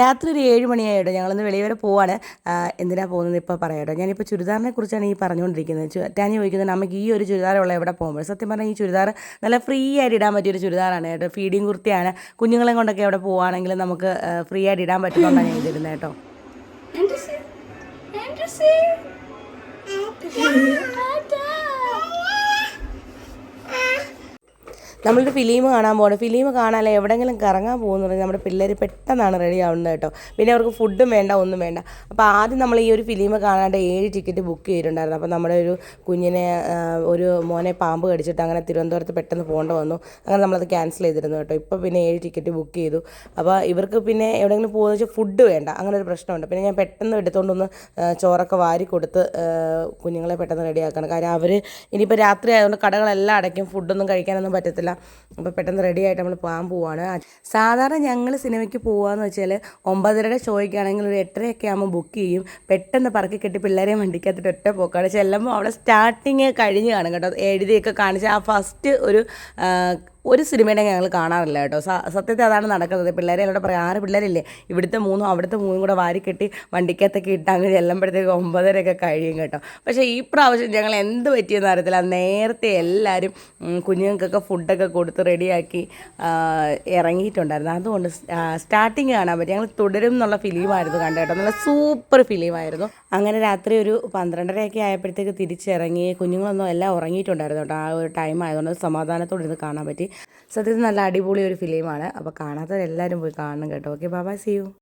രാത്രി ഒരു ഏഴ് മണിയായിട്ടോ ഞങ്ങളൊന്ന് വെളിയിൽ വരെ പോവാണ്. എന്തിനാണ് എന്തിനാ പോകുന്നത് ഇപ്പോൾ പറയാട്ടോ. ഞാനിപ്പോൾ ചുരിദാറിനെ കുറിച്ചാണ് ഈ പറഞ്ഞുകൊണ്ടിരിക്കുന്നത്. ടാനി ചോദിക്കുന്നത് നമുക്ക് ഈ ഒരു ചുരിദാറുള്ള എവിടെ പോകുമ്പോൾ സത്യം പറഞ്ഞാൽ ഈ ചുരിദാർ നല്ല ഫ്രീ ആയിട്ട് ഇടാൻ പറ്റിയൊരു ചുരിദാറാണ്. കേട്ടോ ഫീഡിങ് കുർത്തിയാണ്. കുഞ്ഞുങ്ങളെ കൊണ്ടൊക്കെ അവിടെ പോവാണെങ്കിലും നമുക്ക് ഫ്രീ ആയിട്ട് ഇടാൻ പറ്റുന്നുണ്ടാണ് ഞാൻ ഇതിരുന്നത് കേട്ടോ നമ്മളൊരു ഫിലിം കാണാൻ പോകണം. ഫിലിം കാണാൻ എവിടെങ്കിലും കറങ്ങാൻ പോകുന്നുണ്ടെങ്കിൽ നമ്മുടെ പിള്ളേർ പെട്ടെന്നാണ് റെഡി ആവുന്നത് കേട്ടോ. പിന്നെ അവർക്ക് ഫുഡും വേണ്ട ഒന്നും വേണ്ട. അപ്പോൾ ആദ്യം നമ്മൾ ഈ ഒരു ഫിലിം കാണാണ്ട് ഏഴ് ടിക്കറ്റ് ബുക്ക് ചെയ്തിട്ടുണ്ടായിരുന്നു. അപ്പോൾ നമ്മുടെ ഒരു കുഞ്ഞിനെ ഒരു മോനെ പാമ്പ് കടിച്ചിട്ട് അങ്ങനെ തിരുവനന്തപുരത്ത് പെട്ടെന്ന് പോകേണ്ട വന്നു. അങ്ങനെ നമ്മളത് ക്യാൻസൽ ചെയ്തിരുന്നു കേട്ടോ. ഇപ്പോൾ പിന്നെ ഏഴ് ടിക്കറ്റ് ബുക്ക് ചെയ്തു. അപ്പോൾ ഇവർക്ക് പിന്നെ എവിടെയെങ്കിലും പോകുന്ന വെച്ചാൽ ഫുഡ് വേണ്ട. അങ്ങനെ ഒരു പ്രശ്നമുണ്ട്. പിന്നെ ഞാൻ പെട്ടെന്ന് എടുത്തുകൊണ്ടൊന്ന് ചോറൊക്കെ വാരി കൊടുത്ത് കുഞ്ഞുങ്ങളെ പെട്ടെന്ന് റെഡിയാക്കണം കാര്യം അവർ ഇനിയിപ്പോൾ രാത്രി ആയതുകൊണ്ട് കടകളെല്ലാം അടയ്ക്കും. ഫുഡൊന്നും കഴിക്കാനൊന്നും പറ്റത്തില്ല. അപ്പോൾ പെട്ടെന്ന് റെഡി ആയിട്ട് നമ്മൾ പോകാൻ പോവാണ്. സാധാരണ ഞങ്ങൾ സിനിമയ്ക്ക് പോകാന്ന് വെച്ചാൽ ഒമ്പതരയുടെ ഷോയ്ക്കാണെങ്കിൽ ഒരു എട്ടരയൊക്കെ ആകുമ്പോൾ ബുക്ക് ചെയ്യും. പെട്ടെന്ന് പറക്കി കെട്ടി പിള്ളേരെ വണ്ടിക്കകത്തിട്ട് ഒറ്റ പോക്കാണ്. ചെല്ലുമ്പോൾ അവിടെ സ്റ്റാർട്ടിങ് കഴിഞ്ഞ് കാണും കേട്ടോ. എഴുതിയൊക്കെ കാണിച്ച് ആ ഫസ്റ്റ് ഒരു ഒരു സിനിമയുടെ ഞങ്ങൾ കാണാറില്ല കേട്ടോ. സത്യത്തിൽ അതാണ് നടക്കുന്നത്. പിള്ളേരെ എല്ലാം പറയും ആറ് പിള്ളേരില്ലേ? ഇവിടുത്തെ മൂന്നും അവിടുത്തെ മൂന്നും കൂടെ വാരിക്കെട്ടി വണ്ടിക്കകത്തൊക്കെ ഇട്ട് അങ്ങ് ചെല്ലുമ്പോഴത്തേക്ക് ഒമ്പതരയൊക്കെ കഴിയും കേട്ടോ. പക്ഷേ ഈ പ്രാവശ്യം ഞങ്ങൾ എന്ത് പറ്റിയെന്ന് അറിയത്തില്ല. നേരത്തെ എല്ലാവരും കുഞ്ഞുങ്ങൾക്കൊക്കെ ഫുഡൊക്കെ കൊടുത്ത് റെഡിയാക്കി ഇറങ്ങിയിട്ടുണ്ടായിരുന്നു. അതുകൊണ്ട് സ്റ്റാർട്ടിങ് കാണാൻ പറ്റി. ഞങ്ങൾ തുടരും എന്നുള്ള ഫിലിമായിരുന്നു കണ്ടു കേട്ടോ. നല്ല സൂപ്പർ ഫിലിമായിരുന്നു. അങ്ങനെ രാത്രി ഒരു പന്ത്രണ്ടരയൊക്കെ ആയപ്പോഴത്തേക്ക് തിരിച്ചിറങ്ങി. കുഞ്ഞുങ്ങളൊന്നും എല്ലാം ഉറങ്ങിയിട്ടുണ്ടായിരുന്നു കേട്ടോ. ആ ഒരു ടൈം ആയതുകൊണ്ട് സമാധാനത്തോടെ ഇരുന്ന് കാണാൻ പറ്റി. സത്യത്തിൽ നല്ല അടിപൊളി ഒരു ഫിലിമാണ് അപ്പോൾ കാണാത്തവരെല്ലാവരും പോയി കാണണം കേട്ടോ. Okay Baba C U